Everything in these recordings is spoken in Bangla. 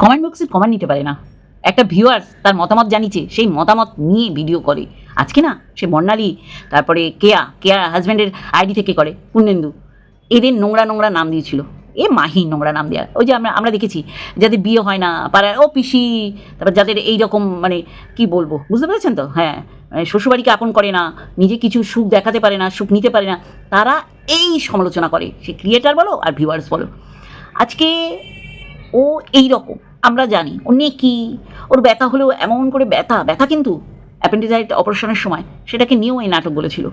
কমেন্ট বক্সে কমেন্ট নিতে পারে না। একটা ভিউয়ার্স তার মতামত জানিয়েছে, সেই মতামত নিয়ে ভিডিও করে। আজকে না, সে বর্ণালী, তারপরে কেয়া কেয়া হাজব্যান্ডের আইডি থেকে করে, পূর্ণেন্দু। এদের নোংরা নোংরা নাম দিয়েছিল। এ মাহি নোংরা নাম দেওয়া ওই যে আমরা আমরা দেখেছি, যাদের বিয়ে হয় না, পাড়ার, ও পিসি, তারপর যাদের এই রকম মানে কি বলব, বুঝতে পেরেছেন তো? হ্যাঁ মানে শ্বশুরবাড়িকে আপন করে না, নিজে কিছু সুখ দেখাতে পারে না, সুখ নিতে পারে না, তারা এই সমালোচনা করে। সে ক্রিয়েটার বলো আর ভিউয়ার্স বলো। আজকে ও এই রকম আমরা জানি ও নেকি ওর ব্যথা হলেও এমন করে ব্যথা ব্যথা কিন্তু অ্যাপেন্ডিসাইট অপারেশনের সময় সেটাকে নিয়েও এই নাটক বলেছিল।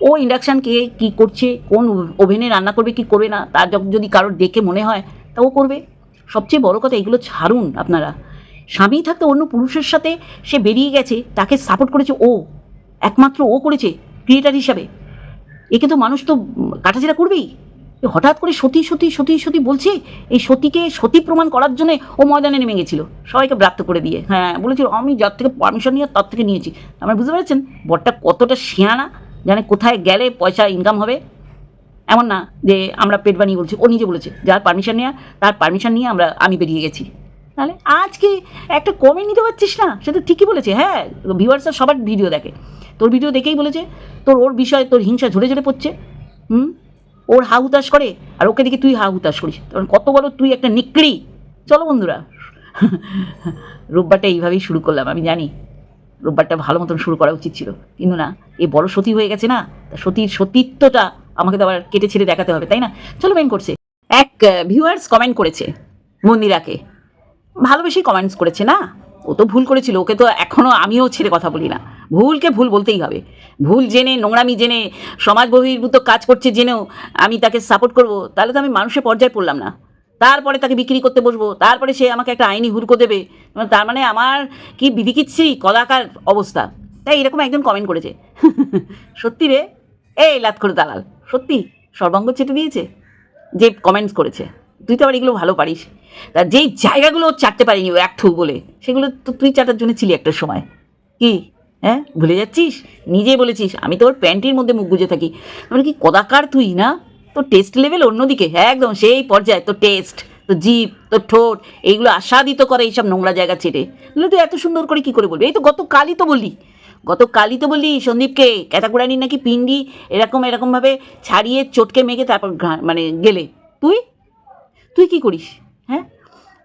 ও ইন্ডাকশানকে কি করছে, কোন ওভেনে রান্না করবে, কি করবে না, তার যদি কারোর দেখে মনে হয়, তা ও করবে। সবচেয়ে বড় কথা, এগুলো ছাড়ুন আপনারা। স্বামী থাকতে অন্য পুরুষের সাথে সে বেরিয়ে গেছে, তাকে সাপোর্ট করেছে ও। একমাত্র ও করেছে ক্রিয়েটার হিসাবে। একে তো মানুষ তো কাটাছেড়া করবেই। হঠাৎ করে সতী সতী সতী সতী বলছে, এই সতীকে সতী প্রমাণ করার জন্য ও ময়দানে নেমে গেছিল। সবাইকে ব্রাত্য করে দিয়ে হ্যাঁ বলেছিল, আমি যার থেকে পারমিশন নিয়ে, তার থেকে নিয়েছি। আমরা বুঝতে পেরেছেন? বরটা কতটা শিয়ানা, জানে কোথায় গেলে পয়সা ইনকাম হবে? এমন না যে আমরা পেট বানিয়ে বলছি, ও নিজে বলেছে, যার পারমিশন নেওয়া তার পারমিশন নিয়ে আমরা, আমি বেরিয়ে গেছি। তাহলে আজকে একটা কমেন্ট নিতে পারছিস না? সে তো ঠিকই বলেছে হ্যাঁ ভিউয়ার্সরা সবার ভিডিও দেখে। তোর ভিডিও দেখেই বলেছে, তোর ওর বিষয়ে তোর হিংসা ঝরে ঝরে পড়ছে। হুম? ওর হা হুতাশ করে আর ওকে দেখে তুই হা হুতাশ করিস। কারণ কত বড় তুই একটা নিকড়ি। চলো বন্ধুরা। রোববারটা এইভাবেই শুরু করলাম, আমি জানি। রোববারটা ভালো মতন শুরু করা উচিত ছিল। কিন্তু না, এ বড় সতী হয়ে গেছে না, তা সতীর সতীত্বটা আমাকে তো আবার কেটে ছেড়ে দেখাতে হবে, তাই না? চলো মেন করছে এক ভিউয়ার্স কমেন্ট করেছে মন্দিরাকে। ভালোবেসেই কমেন্টস করেছে না? ও তো ভুল করেছিল, ওকে তো এখনও আমিও ছেড়ে কথা বলি না। ভুলকে ভুল বলতেই হবে। ভুল জেনে, নোংরামি জেনে, সমাজ বহির্ভূত কাজ করছে জেনেও আমি তাকে সাপোর্ট করব, তাহলে তো আমি মানুষের পর্যায়ে পড়লাম না। তারপরে তাকে বিক্রি করতে বসবো, তারপরে সে আমাকে একটা আইনি হুড়কো দেবে। মানে তার মানে আমার কি বিধিকিচ্ছি কদাকার অবস্থা। তাই এরকম একজন কমেন্ট করেছে। সত্যি রে? এই লাত করে দালাল, সত্যি সর্বাঙ্গ চেটে দিয়েছে? যে কমেন্টস করেছে। তুই তো আবার এগুলো ভালো পারিস। তা যেই জায়গাগুলো চাটতে পারিনি, ও এক ঠু বলে, সেগুলো তো তুই চাটার জন্য ছিলি একটা সময়। কি? হ্যাঁ? ভুলে যাচ্ছিস? নিজে বলেছিস, আমি তোর প্যান্টির মধ্যে মুখ গুজে থাকি। মানে কি কদাকার তুই, না? তোর টেস্ট লেভেল অন্যদিকে। হ্যাঁ একদম সেই পর্যায়ে, তোর টেস্ট, তোর জিভ, তোর ঠোঁট, এইগুলো আস্বাদিত করে এইসব নোংরা জায়গা ছেড়ে। এগুলো তুই এত সুন্দর করে কি করে বলবি? এই তো গতকালই তো বললি। গতকালই তো বললি সন্দীপকে ক্যাটাকুড়ানি নাকি পিন্ডি এরকম এরকমভাবে ছাড়িয়ে, চটকে মেখে তারপর মানে গেলে। তুই? তুই কি করিস? হ্যাঁ?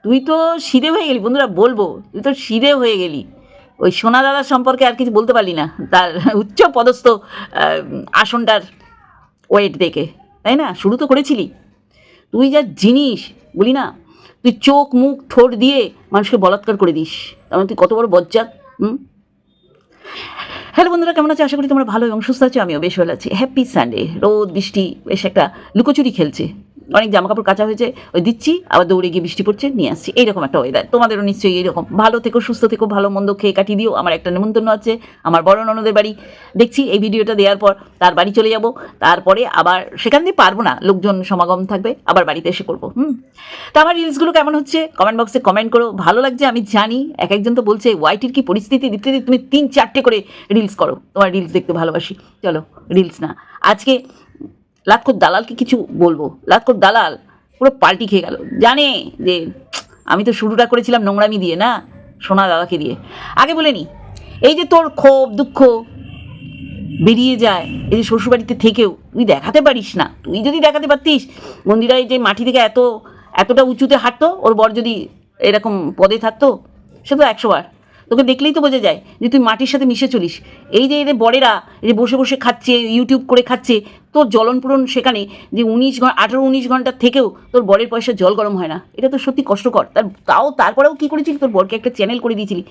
তুই তো সিধে হয়ে গেলি, বন্ধুরা বলব, তুই তো সিধে হয়ে গেলি। ওই সোনা দাদার সম্পর্কে আর কিছু বলতে পারলি না, তার উচ্চ পদস্থ আসনটার ওয়েট দেখে, তাই না? শুরু তো করেছিলি। তুই যা জিনিস, বলি না, তুই চোখ মুখ ঠোঁট দিয়ে মানুষকে বলাৎকার করে দিস। তার মানে তুই কত বড় বজ্জাত, হুম? হ্যালো বন্ধুরা, কেমন আছো? আশা করি তোমরা ভালো এবং সুস্থ আছো, আমিও বেশ ভালো আছি। হ্যাপি সানডে রোদ, বৃষ্টি, বেশ একটা লুকোচুরি খেলছে। অনেক জামা কাপড় কাঁচা হয়েছে, ওই দিচ্ছি, আবার দৌড়ে গিয়ে বৃষ্টি পড়ছে, নিয়ে আসছি। এইরকম একটা ওয়েদার তোমাদেরও নিশ্চয়ই এইরকম। ভালো থেকো, সুস্থ থেকো, ভালো মন্দ খেয়ে কাটিয়ে দিও। আমার একটা নেমন্তন্ন আছে, আমার বড় ননদের বাড়ি। দেখছি এই ভিডিওটা দেওয়ার পর তার বাড়ি চলে যাব। তারপরে আবার সেখান দিয়ে পারব না, লোকজন সমাগম থাকবে, আবার বাড়িতে এসে করব, হুম? তা আমার রিলসগুলো কেমন হচ্ছে? কমেন্ট বক্সে কমেন্ট করো। ভালো লাগছে, আমি জানি, এক একজন তো বলছে ওয়াইটির কি পরিস্থিতি দিতে তুমি তিন চারটে করে রিলস করো তোমার রিলস দেখতে ভালোবাসি চলো রিলস না আজকে লাক্ষর দালালকে কিছু বলব। লাক্ষর দালাল পুরো পাল্টি খেয়ে গেল। জানে যে আমি তো শুরুটা করেছিলাম নোংরামি দিয়ে, না? সোনা দাদাকে দিয়ে। আগে বলে নি, এই যে তোর ক্ষোভ, দুঃখ বেরিয়ে যায়, এই যে শ্বশুরবাড়িতে থেকেও, তুই দেখাতে পারিস না। তুই যদি দেখাতে পারতিস, মন্দিরায় যে মাটি থেকে এত, এতটা উঁচুতে হাঁটতো, ওর বর যদি এরকম পদে থাকতো, সে তো একশো বার তোকে দেখলেই তো বোঝা যায় যে তুই মাটির সাথে মিশে চলিস। এই যে এদের বড়েরা যে বসে বসে খাচ্ছে ইউটিউব করে খাচ্ছে, তোর জ্বলন পূরণ সেখানে যে উনিশ ঘণ্টা আঠেরো উনিশ ঘণ্টার থেকেও তোর বরের পয়সা জল গরম হয় না। এটা তো সত্যি কষ্টকর। তার, তাও তারপরেও কী করেছিলি? তোর বরকে একটা চ্যানেল করে দিয়েছিলি।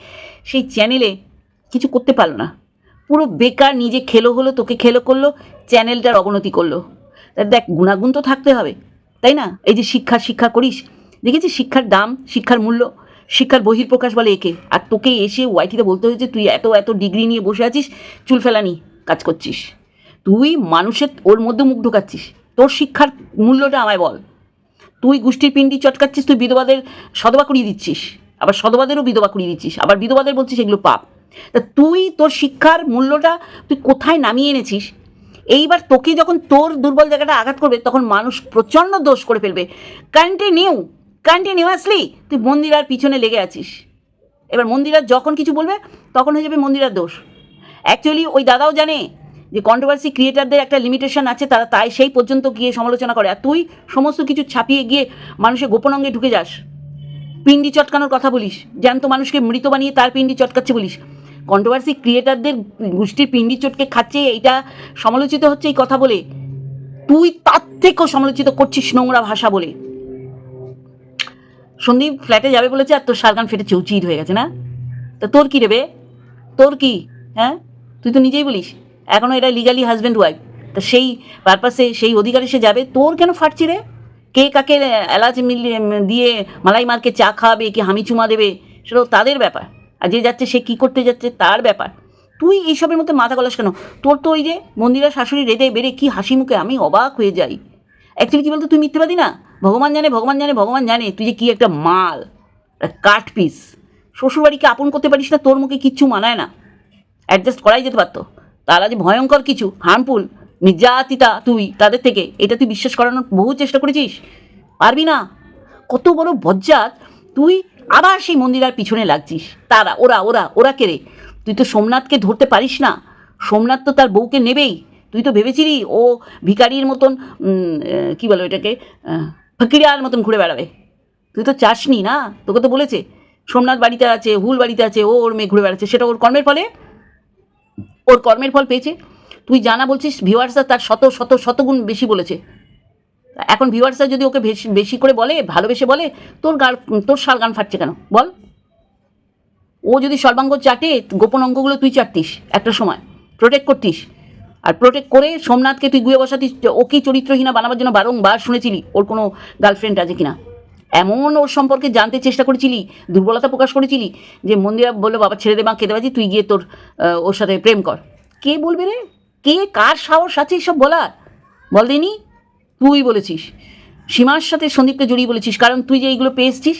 সেই চ্যানেলে কিছু করতে পারল না। পুরো বেকার নিজে খেলো হলো, তোকে খেলো করল চ্যানেলটার অবনতি করল। তা দেখ, গুণাগুণ তো থাকতে হবে, তাই না? এই যে শিক্ষা শিক্ষা করিস, দেখেছিস শিক্ষার দাম, শিক্ষার মূল্য? শিক্ষার বহির্প্রকাশ বলে একে। আর তোকে এসে ওয়াইটিতে বলতে হয়েছে, তুই এত এত ডিগ্রি নিয়ে বসে আছিস, চুল ফেলানি কাজ করছিস। তুই মানুষের, ওর মধ্যে মুখ ঢোকাচ্ছিস। তোর শিক্ষার মূল্যটা আমায় বল। তুই গোষ্ঠীর পিন্ডি চটকাচ্ছিস, তুই বিধবাদের সদবা করিয়ে দিচ্ছিস। আবার সদবাদেরও বিধবা করিয়ে দিচ্ছিস। আবার বিধবাদের বলছিস এগুলো পাপ। তা তুই তোর শিক্ষার মূল্যটা তুই কোথায় নামিয়ে এনেছিস? এইবার তোকে যখন তোর দুর্বল জায়গাটা আঘাত করবে, তখন মানুষ প্রচণ্ড দোষ করে ফেলবে। কন্টিনিউ কন্টিনিউয়াসলি তুই মন্দিরার পিছনে লেগে আছিস। এবার মন্দিরার যখন কিছু বলবে, তখন হয়ে যাবে মন্দিরার দোষ। অ্যাকচুয়ালি ওই দাদাও জানে যে কন্ট্রোভার্সি ক্রিয়েটারদের একটা লিমিটেশন আছে, তারা তাই সেই পর্যন্ত গিয়ে সমালোচনা করে। আর তুই সমস্ত কিছু ছাপিয়ে গিয়ে মানুষের গোপন অঙ্গে ঢুকে যাস। পিন্ডি চটকানোর কথা বলিস, জ্যান্ত মানুষকে মৃত বানিয়ে তার পিন্ডি চটকাচ্ছে বলিস। কন্ট্রোভার্সি ক্রিয়েটারদের গোষ্ঠীর পিন্ডি চটকে খাচ্ছে, এইটা সমালোচিত হচ্ছে এই কথা বলে। তুই তার থেকেও সমালোচিত করছিস নোংরা ভাষা বলে। সন্দীপ ফ্ল্যাটে যাবে বলেছে, আর তোর শালগান ফেটে চৌচির হয়ে গেছে না? তা তোর কি রেবে তোর কি? হ্যাঁ? তুই তো নিজেই বলিস এখনও এটা লিগালি হাজব্যান্ড ওয়াইফ তা সেই পারপাসে সেই অধিকারে সে যাবে, তোর কেন ফাটছি রে? কে কাকে এলাচ মিলিয়ে দিয়ে মালাই মারকে চা খাওয়াবে, কি হামি চুমা দেবে, সেটাও তাদের ব্যাপার। আর যে যাচ্ছে, সে কী করতে যাচ্ছে, তার ব্যাপার। তুই এইসবের মধ্যে মাথা গলাস কেন? তোর তো ওই যে মন্দিরা শাশুড়ি রেদে বেড়ে কি হাসি মুখে আমি অবাক হয়ে যাই। অ্যাকচুয়ালি কী বলতো, তুই মিথ্যেবাদী না? ভগবান জানে ভগবান জানে ভগবান জানে, তুই যে কী একটা মাল কাঠ পিস শ্বশুরবাড়িকে আপন করতে পারিস না, তোর মুখে কিচ্ছু মানায় না। অ্যাডজাস্ট করাই যেতে পারতো। তারা যে ভয়ঙ্কর কিছু হার্মফুল নির্যাতিতা তুই, তাদের থেকে, এটা তুই বিশ্বাস করানোর বহু চেষ্টা করেছিস। পারবি না। কত বড় বজ্জাত, তুই আবার সেই মন্দিরার পিছনে লাগছিস। তারা, ওরা ওরা ওরা কেড়ে তুই তো সোমনাথকে ধরতে পারিস না। সোমনাথ তো তার বউকে নেবেই। তুই তো ভেবেছিলি, ও ভিকারির মতন কি বলো এটাকে ফকিরার মতন ঘুরে বেড়াবে। তুই তো চাসনি না? তোকে তো বলেছে, সোমনাথ বাড়িতে আছে, হুল বাড়িতে আছে, ও ওর মেয়ে ঘুরে বেড়াচ্ছে, সেটা ওর কর্মের ফলে? ওর কর্মের ফল পেয়েছে। তুই জানা বলছিস ভিউয়ার্সরা তার শত শত শতগুণ বেশি বলেছে। এখন ভিউয়ার্সরা যদি ওকে বেশি বেশি করে বলে, ভালোবেসে বলে, তোর গাল, তোর শাল গান ফাটছে কেন? বল। ও যদি সর্বাঙ্গ চাটে, গোপন অঙ্গগুলো তুই চাটতিস, একটা সময়। প্রোটেক্ট করতিস। আর প্রোটেক্ট করে সোমনাথকে তুই গুয়ে বসাতিস ওকে চরিত্রহীনা বানাবার জন্য বারংবার শুনেছিলি? ওর কোনো গার্লফ্রেন্ড আছে কিনা? এমন ওর সম্পর্কে জানতে চেষ্টা করেছিলি, দুর্বলতা প্রকাশ করেছিলি, যে মন্দিরা বলল, বাবা, ছেড়ে দে, মা, কেঁদে বাজি, তুই গিয়ে তোর ওর সাথে প্রেম কর। কে বলবে রে? কে, কার সাহস আছে সব বলার? বল দিনি, তুই বলেছিস। সীমার সাথে সন্দীপকে জড়িয়ে বলেছিস, কারণ তুই যে এইগুলো পেয়ে এসছিস,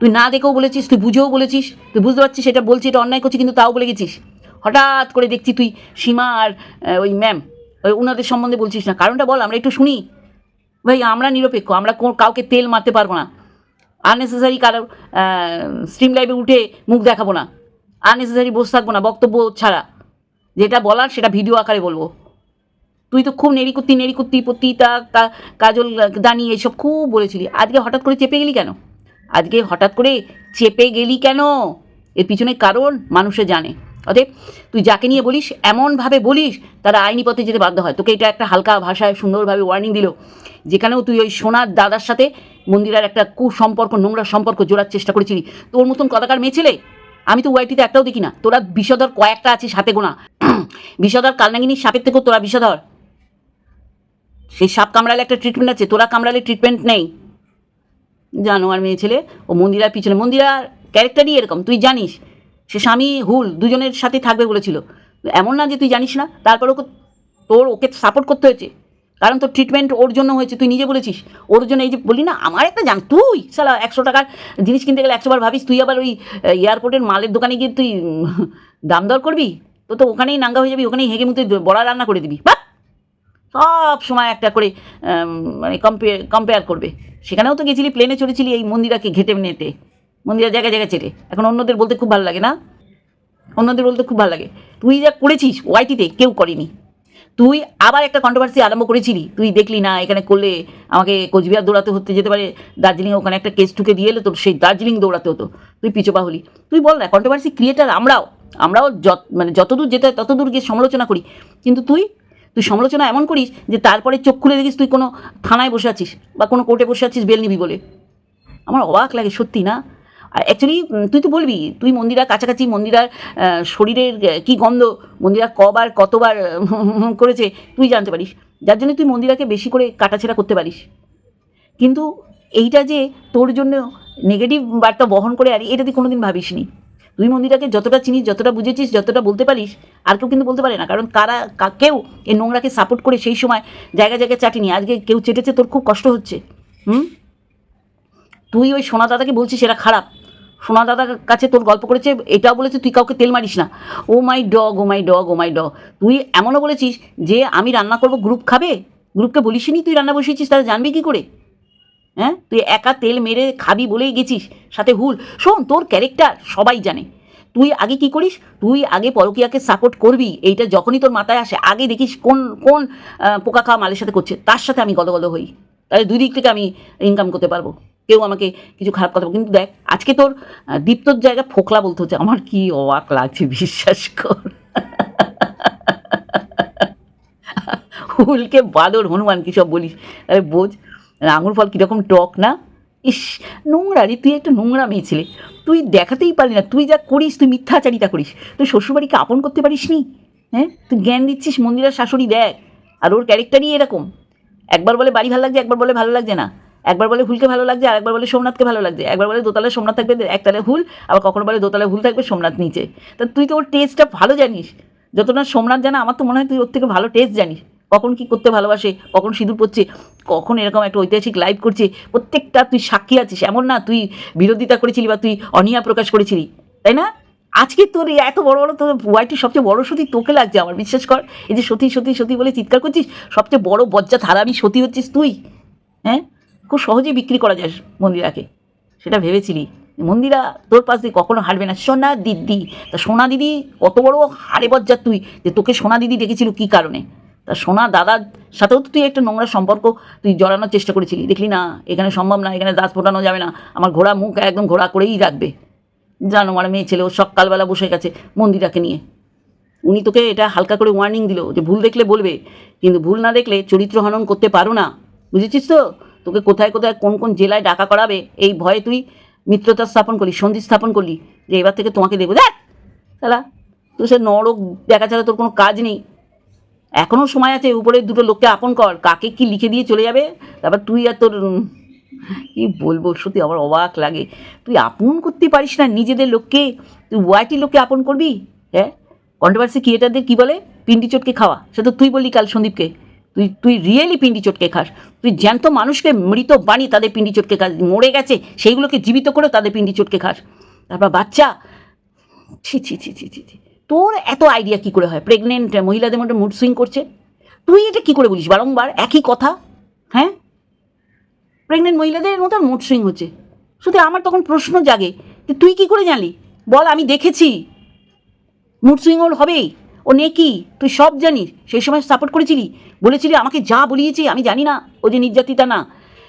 তুই না দেখেও বলেছিস, তুই বুঝেও বলেছিস, তুই বুঝতে পারছিস, এটা বলছি, এটা অন্যায় করছি, কিন্তু তাও বলে গেছিস। হঠাৎ করে দেখছি তুই সীমা আর ওই ম্যাম ওই ওনাদের সম্বন্ধে বলছিস না। কারণটা বল, আমরা একটু শুনি। ভাই, আমরা নিরপেক্ষ, আমরা কাউকে তেল মারতে পারব না। আননেসেসারি কারও স্ট্রিম লাইভে উঠে মুখ দেখাবো না। আননেসেসারি বসে থাকব না, বক্তব্য ছাড়া। যেটা বলার সেটা ভিডিও আকারে বলব। তুই তো খুব নেড়িকুত্তি নেড়িকুত্তি, পতিতা তা কাজল, দানি, এইসব খুব বলেছিলি। আজকে হঠাৎ করে চেপে গেলি কেন? আজকে হঠাৎ করে চেপে গেলি কেন? এর পিছনে কারণ মানুষে জানে। অতএব তুই যাকে নিয়ে বলিস, এমনভাবে বলিস, তারা আইনি পথে যেতে বাধ্য হয়। তোকে এটা একটা হালকা ভাষায় সুন্দরভাবে ওয়ার্নিং দিল, যেখানেও তুই ওই সোনার দাদার সাথে মন্দিরার একটা কুসম্পর্ক, নোংরা সম্পর্ক জোড়ার চেষ্টা করেছিলি। তোর মতন কদাকার মেয়ে ছেলে? আমি তো ওয়াইটিতে একটাও দেখি না। তোরা বিষধর কয়েকটা আছে সাথে গোনা। বিষধর কালনাগিনীর সাপের থেকেও তোরা বিষধর। সেই সাপ কামড়ালে একটা ট্রিটমেন্ট আছে, তোরা কামড়ালে ট্রিটমেন্ট নেই। জানো আর মেয়ে ছেলে, ও মন্দিরার পিছনে। মন্দিরার ক্যারেক্টারই এরকম, তুই জানিস। সে স্বামী হুল দুজনের সাথে থাকবে বলেছিল। এমন না যে তুই জানিস না, তারপর ওকে, তোর ওকে সাপোর্ট করতে হয়েছে। কারণ তোর ট্রিটমেন্ট ওর জন্য হয়েছে, তুই নিজে বলেছিস। ওর জন্য এই যে বলি না, আমার একটা জান, তুই সালা একশো টাকার জিনিস কিনতে গেলে একশোবার ভাবিস, তুই আবার ওই এয়ারপোর্টের মালের দোকানে গিয়ে তুই দাম দর করবি? তো তো ওখানেই নাঙ্গা হয়ে যাবি, ওখানেই হেগে মুতে বড়া রান্না করে দিবি। বাহ! সব সময় একটা করে মানে কম্পেয়ার কম্পেয়ার করবে। সেখানেও তো গেছিলি প্লেনে চড়েছিলি এই মন্দিরাকে ঘেটে নেটে মন্দিরা জায়গায় জায়গায় চেটে এখন অন্যদের বলতে খুব ভালো লাগে না? অন্যদের বলতে খুব ভালো লাগে। তুই যা করেছিস, ওয়াইটিতে কেউ করেনি। তুই আবার একটা কন্ট্রোভার্সি আরম্ভ করেছিলি। তুই দেখলি না, এখানে করলে আমাকে কোচবিহার দৌড়াতে হতে যেতে পারে। দার্জিলিং ওখানে একটা কেস ঠুকে দিয়ে এলে তো সেই দার্জিলিং দৌড়াতে হতো। তুই পিছোপা হলি। তুই বল না কন্ট্রোভার্সি ক্রিয়েটার আমরাও। আমরাও যত মানে যতদূর যেতে হয় ততদূর গিয়ে সমালোচনা করি। কিন্তু তুই তুই সমালোচনা এমন করিস যে তারপরে চোখ খুলে দেখিস তুই কোনো থানায় বসে আছিস বা কোনো কোর্টে বসে আছিস বেল নিবি বলে। আমার অবাক লাগে, সত্যি না? অ্যাকচুয়ালি তুই তো বলবি, তুই মন্দিরার কাছাকাছি মন্দিরার শরীরের কি গন্ধ, মন্দিরা কবার, কতবার করেছে, তুই জানতে পারিস। যার জন্য তুই মন্দিরাকে বেশি করে কাটাছেড়া করতে পারিস। কিন্তু এইটা যে তোর জন্য নেগেটিভ বার্তা বহন করে আর, এটা তুই কোনোদিন ভাবিসনি। তুই মন্দিরাকে যতটা চিনিস, যতটা বুঝেছিস, যতটা বলতে পারিস, আর কেউ কিন্তু বলতে পারে না। কারণ কারা কেউ এই নোংরাকে সাপোর্ট করে সেই সময় জায়গায় জায়গায় চাটিনি। আজকে কেউ চেটেছে, তোর খুব কষ্ট হচ্ছে। হুম? তুই ওই সোনা দাদাকে বলছিস, সেটা খারাপ। সোনা দাদার কাছে তোর গল্প করেছে, এটাও বলেছে, তুই কাউকে তেল মারিস না। ও my dog, oh my dog, oh my dog. তুই এমনও বলেছিস যে, আমি রান্না করব, গ্রুপ খাবে? গ্রুপকে বলিসনি তুই রান্না বসিয়েছিস তারা জানবি কী করে? হ্যাঁ? তুই একা তেল মেরে খাবি বলেই গেছিস, সাথে হুল শোন, তোর ক্যারেক্টার সবাই জানে। তুই আগে কি করিস, তুই আগে পরকিয়াকে সাপোর্ট করবি, এইটা যখনই তোর মাথায় আসে, আগে দেখিস কোন কোন পোকা খাওয়া মালের সাথে করছে, তার সাথে আমি গদগদ হই। তাহলে দুই দিক থেকে আমি ইনকাম করতে পারব। কেউ আমাকে কিছু খারাপ কথা কিন্তু দেখ, আজকে তোর দীপ্তর জায়গা ফোকলা বলতে হচ্ছে। আমার কি অবাক লাগছে, বিশ্বাস কর। হুলকে বাদর, হনুমান, কী সব বলিস। আরে বোঝ, আঙুর ফল কীরকম টক না? ইস, নোংরা রে, তুই একটা নোংরা মেয়ে ছেলে। তুই দেখাতেই পারলি না, তুই যা করিস, তুই মিথ্যাচারিতা করিস। তুই শ্বশুরবাড়িকে আপন করতে পারিস নি হ্যাঁ? তুই জ্ঞান দিচ্ছিস, মন্দিরের শাশুড়ি দেখ। আর ওর ক্যারেক্টারই এরকম। একবার বলে বাড়ি ভালো লাগছে, একবার বলে ভালো লাগছে না। একবার বলে হুলকে ভালো লাগছে আর একবার বলে সোমনাথকে ভালো লাগছে। একবার বলে দোতলায় সোমনাথ থাকবে একতলায় হুল, আবার কখনো বলে দোতলায় হুল থাকবে, সোমনাথ নিচে। তা তুই তো ওর টেস্টটা ভালো জানিস। যত না সোমনাথ জানা, আমার তো মনে হয় তুই ওর থেকে ভালো টেস্ট জানিস। কখন কি করতে ভালোবাসে, কখন সিঁদুর পড়ছে কখন এরকম একটা ঐতিহাসিক লাইভ করছে, প্রত্যেকটা তুই সাক্ষী আছিস। এমন না, তুই বিরোধিতা করেছিলি বা তুই অনিয়া প্রকাশ করেছিলি, তাই না? আজকে তোর এত বড় বড় তোর ওয়াইটির সবচেয়ে বড় সতী তোকে লাগছে আমার, বিশ্বাস কর। এই যে সতী সতী সতী বলে চিৎকার করছিস, সবচেয়ে বড় বজ্জা হারামি সতী হচ্ছিস তুই হ্যাঁ? খুব সহজেই বিক্রি করা যায় মন্দিরাকে। সেটা ভেবেছিলি। মন্দিরা তোর পাশ দিয়ে কখনো হারবে না। সোনা দিদি, তা সোনা দিদি, কত বড় হারে বজ্জার তুই যে তোকে সোনা দিদি ডেকেছিল কী কারণে? তা সোনা দাদার সাথেও তো তুই একটা নোংরা সম্পর্ক তুই জড়ানোর চেষ্টা করেছিলি। দেখলি না, এখানে সম্ভব না, এখানে দাঁত ফোটানো যাবে না। আমার ঘোড়া মুখ একদম ঘোড়া করেই রাখবে। জানো আমার মেয়ে ছেলে, ও সকালবেলা বসে গেছে মন্দিরাকে নিয়ে। উনি তোকে এটা হালকা করে ওয়ার্নিং দিল যে ভুল দেখলে বলবে, কিন্তু ভুল না দেখলে চরিত্র হনন করতে পারো না। বুঝেছিস তো? তোকে কোথায় কোথায় কোন কোন জেলায় ডাকা করাবে, এই ভয়ে তুই মিত্রতা স্থাপন করলি, সন্ধি স্থাপন করলি, যে এবার থেকে তোমাকে দেখব। দেখ তাহলে তুই সে নরক দেখা ছাড়া তোর কোনো কাজ নেই। এখনও সময় আছে উপরে দুটো লোককে আপন কর, কাকে কি লিখে দিয়ে চলে যাবে, তারপর তুই আর তোর কি বলব, সত্যি আমার অবাক লাগে। তুই আপন করতে পারিস না নিজেদের লোককে, তুই ওয়াইটি লোককে আপন করবি? হ্যাঁ? কন্ট্রোভার্সি ক্রিয়েটারদের কী বলে? পিন্ডি চটকে খাওয়া, সে তো তুই বললি কাল সন্দীপকে। তুই তুই রিয়েলি পিন্ডি চটকে খাস। তুই জ্যান্ত মানুষকে মৃত বানিয়ে তাদের পিন্ডি চটকে খাস, মরে গেছে, সেইগুলোকে জীবিত করেও তাদের পিন্ডি চটকে খাস। তারপর বাচ্চা, ছি ছি ছি ছি ছি ছি। তোর এত আইডিয়া কি করে হয়? প্রেগনেন্ট মহিলাদের মধ্যে মুড সুইং করছে? তুই এটা কি করে বলিস? বারংবার একই কথা? হ্যাঁ? প্রেগনেন্ট মহিলাদের মতো মুড সুইং হচ্ছে। শুধু আমার তখন প্রশ্ন জাগে। যে তুই কি করে জানলি? বল, আমি দেখেছি। মুড সুইং ওর হবেই। ও নেকি তুই সব জানিস। সেই সময় সাপোর্ট করেছিলি? বলেছিলি আমাকে যা বলিয়েছি, আমি জানি না। ও যে নির্যাতিতা না।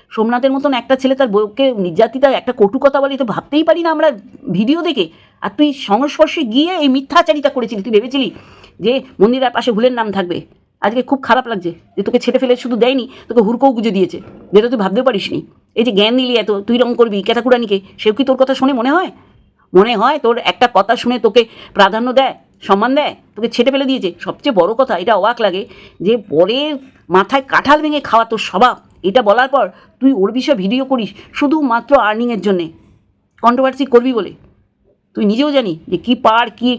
সোমনাথের মতন একটা ছেলে তার বউকে নির্যাতিতা, একটা কটু কথা বলে, তো ভাবতেই পারি না আমরা ভিডিও দেখে। আর তুই সংস্পর্শে গিয়ে এই মিথ্যাচারিতা করেছিলি, তুই ভেবেছিলি যে মন্দিরের পাশে হুলের নাম থাকবে। আজকে খুব খারাপ লাগছে যে তোকে ছেড়ে ফেলে শুধু দেয়নি, তোকে হুড়কও গুজে দিয়েছে। যেটা তুই ভাবতেও পারিসনি। এই যে জ্ঞান দিলি এত, তুই রং করবি ক্যাতাকুরানিকে সেও কি তোর কথা শুনে মনে হয়? মনে হয় তোর একটা কথা শুনে তোকে প্রাধান্য দেয়? সম্মান দেয়? তোকে ছেটে ফেলে দিয়েছে। সবচেয়ে বড় কথা, এটা অবাক লাগে যে পরের মাথায় কাঁঠাল ভেঙে খাওয়া তোর স্বভাব। এটা বলার পর তুই ওর বিষয়ে ভিডিও করিস, শুধুমাত্র আর্নিংয়ের জন্যে। কন্ট্রোভার্সি করবি বলে। তুই নিজেও জানি যে কী পার, কী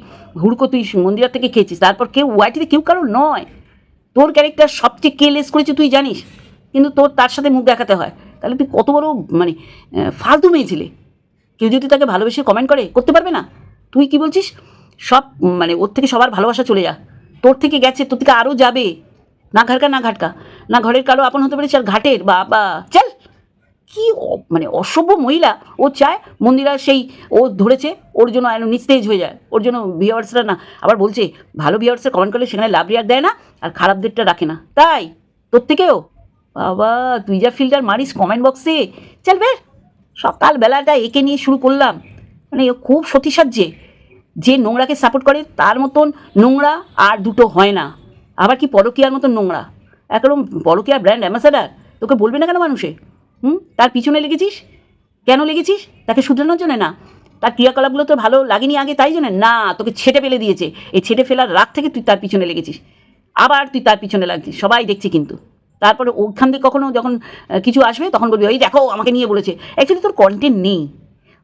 হুড়কো তুই মন্দির থেকে খেয়েছিস। তারপর কেউ ওয়াইটিতে কেউ কারও নয়। তোর ক্যারেক্টার সবচেয়ে কে লেস করেছে তুই জানিস। কিন্তু তোর তার সাথে মুখ দেখাতে হয়। তাহলে তুই কত বড় মানে ফালতু মেয়ে ছিলে। কেউ যদি তাকে ভালোবেসে কমেন্ট করে, করতে পারবে না? তুই কি বলছিস? সব মানে ওর থেকে সবার ভালোবাসা চলে যা। তোর থেকে গেছে, তোর থেকে আরও যাবে। না ঘাটকা না ঘাটকা না ঘরের কারও আপন হতে পারে চাল ঘাটের বা বা চল। কি মানে অসভ্য মহিলা। ও চায় মন্দিরা সেই, ও ধরেছে, ওর জন্য নিস্তেজ হয়ে যায়। ওর জন্য ভিওয়ার্সরা না, আবার বলছে, ভালো ভিওয়ার্সের কমেন্ট করলে সেখানে লাভ রিয়ার দেয় না, আর খারাপদেরটা রাখে না। তাই, তোর থেকেও? বাবা, তুই যা ফিল্টার মারিস কমেন্ট বক্সে চল বের। সকালবেলাটা একে নিয়ে শুরু করলাম। মানে খুব সতী সাজ্যে যে নোংরাকে সাপোর্ট করে, তার মতন নোংরা আর দুটো হয় না। আবার কি পরকিয়ার মতন নোংরা? একরকম পরকিয়ার ব্র্যান্ড অ্যাম্বাসাডার তোকে বলবে না কেন মানুষে? হুম? তার পিছনে লেগেছিস? কেন লেগেছিস? তাকে শুধরানোর জন্য না। তার ক্রিয়াকলাপগুলো তো ভালো লাগেনি আগে, তাই জন্য? না, তোকে ছেটে ফেলে দিয়েছে। এই ছেটে ফেলার রাগ থেকে তুই তার পিছনে লেগেছিস। আবার তুই তার পিছনে লাগছিস। সবাই দেখছে কিন্তু। তারপরে ওখান থেকে কখনো যখন কিছু আসবে, তখন বলবি ওই দেখো, আমাকে নিয়ে বলেছে। অ্যাকচুয়ালি তোর কন্টেন্ট নেই।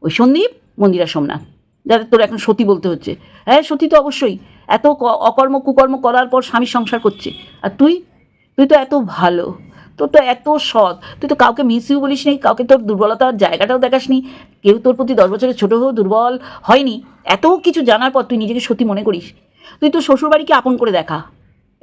ওই সন্দীপ, মন্দিরা সোমনাথ। যাতে তোর এখন সতী বলতে হচ্ছে। হ্যাঁ সতী তো অবশ্যই। এত অকর্ম কুকর্ম করার পর স্বামীর সংসার করছে। আর তুই? তুই তো এত ভালো। তোর তো এত সৎ। তুই তো কাউকে মিস ইউ বলিস নি, কাউকে তোর দুর্বলতার জায়গাটাও দেখাসনি। কেউ তোর প্রতি দশ বছরের ছোটো হয়েও দুর্বল হয়নি। এত কিছু জানার পর তুই নিজেকে সত্যি মনে করিস। তুই তো শ্বশুরবাড়িকে আপন করে দেখা।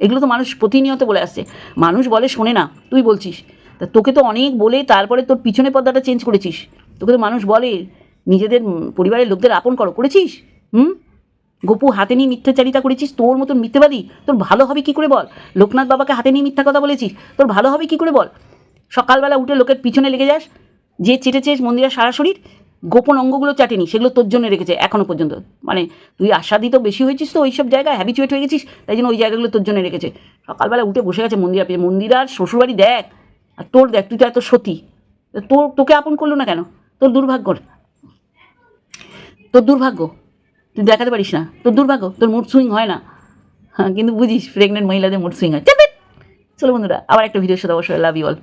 এগুলো তো মানুষ প্রতিনিয়ত বলে আসছে। মানুষ বলে, শোনে না, তুই বলছিস। তা তোকে তো অনেক বলে তারপরে তোর পিছনে পর্দাটা চেঞ্জ করেছিস। তোকে তো মানুষ বলে। নিজেদের পরিবারের লোকদের আপন করো। করেছিস? হুম? গপু, হাতে নিয়ে মিথ্যাচারিতা করেছিস? তোর মতন মিথ্যেবাদী? তোর ভালো হবে কি করে বল? লোকনাথ বাবাকে হাতে নিয়ে মিথ্যা কথা বলেছিস? তোর ভালো হবে কি করে বল? সকালবেলা উঠে লোকের পিছনে লেগে যাস। যে চেটেছিস মন্দিরের সারা শরীর, গোপন অঙ্গগুলো চাটেনি, সেগুলো তোর জন্য রেখেছে এখনও পর্যন্ত। মানে তুই আস্বাদিত বেশি হয়েছিস তো ওই সব জায়গায় হ্যাবিচুয়েট হয়ে গেছিস, তাই জন্য ওই জায়গাগুলো তোর জন্য রেখেছে। সকালবেলা উঠে বসে গেছে মন্দিরা, আপনি মন্দির আর শ্বশুরবাড়ি দেখ। আর তোর দেখ, তুই তো এত সতী। তোর, তোকে আপন করল না কেন? তোর দুর্ভাগ্য তোর দুর্ভাগ্য। তুই দেখাতে পারিস না। তোর দুর্ভাগ্য, তোর মুড সুইং হয় না। হ্যাঁ কিন্তু বুঝিস প্রেগনেন্ট মহিলাদের মুড সুইং হয়। চলো বন্ধুরা, আবার একটা ভিডিওর সাথে অবশ্যই লাভ ইউ অল